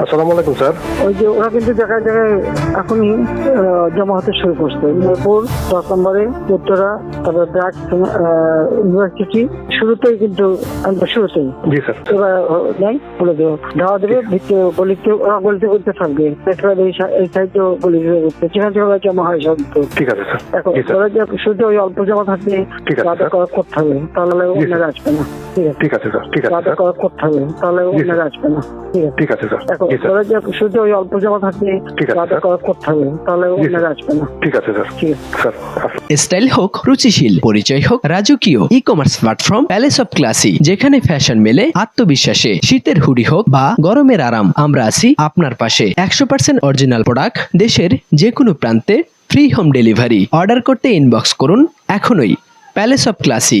আসসালামু আলাইকুম স্যার। ওই যে ওরা কিন্তু জায়গায় জায়গায় এখনই জমা হতে শুরু করছে। মিরপুর দশ নম্বরে উত্তরা তারপরে ব্র্যাক ইউনিভার্সিটি শুরুতেই কিন্তু শুরুতেই। জি স্যার। নেই বলে দেবো। ধাওয়া দেবে ভিতরে গলিতে ওরা গলিতে করতে থাকবে। পেট্রোল এই সা- এই সাইডেও গলিতে করতে যেখানে যেখানে জমা হয় সব ঠিক আছে এখন ওরা যে শুধু ওই অল্প জমা থাকবে ঠিক আছে, করতে হবে। তাহলে। ওনারা আসবে না। ঠিক আছে। স্যার ঠিক আছে স্যার। করতে হবে তাহলে। ওনারা আসবে না। ঠিক আছে। স্যার। এখন ওরা যে শুধু ওই অল্প জমা ঠিক আছে, স্যার। করতে হবে তাহলে। ওনারা আসবে না। ঠিক আছে স্যার। ঠিক আছে। স্যার স্টাইল হোক রুচিশীল পরিচয় হোক রাজকীয় e commerce platform palace of classy যেখানে ফ্যাশন মেলে আত্মবিশ্বাসে শীতের হুডি হোক বা গরমের আরাম আমরা আছি আপনার পাশে। একশো পার্সেন্ট অরিজিনাল প্রোডাক্ট দেশের যে কোনো প্রান্তে ফ্রি হোম ডেলিভারি অর্ডার করতে ইনবক্স করুন এখনই। Palace of classy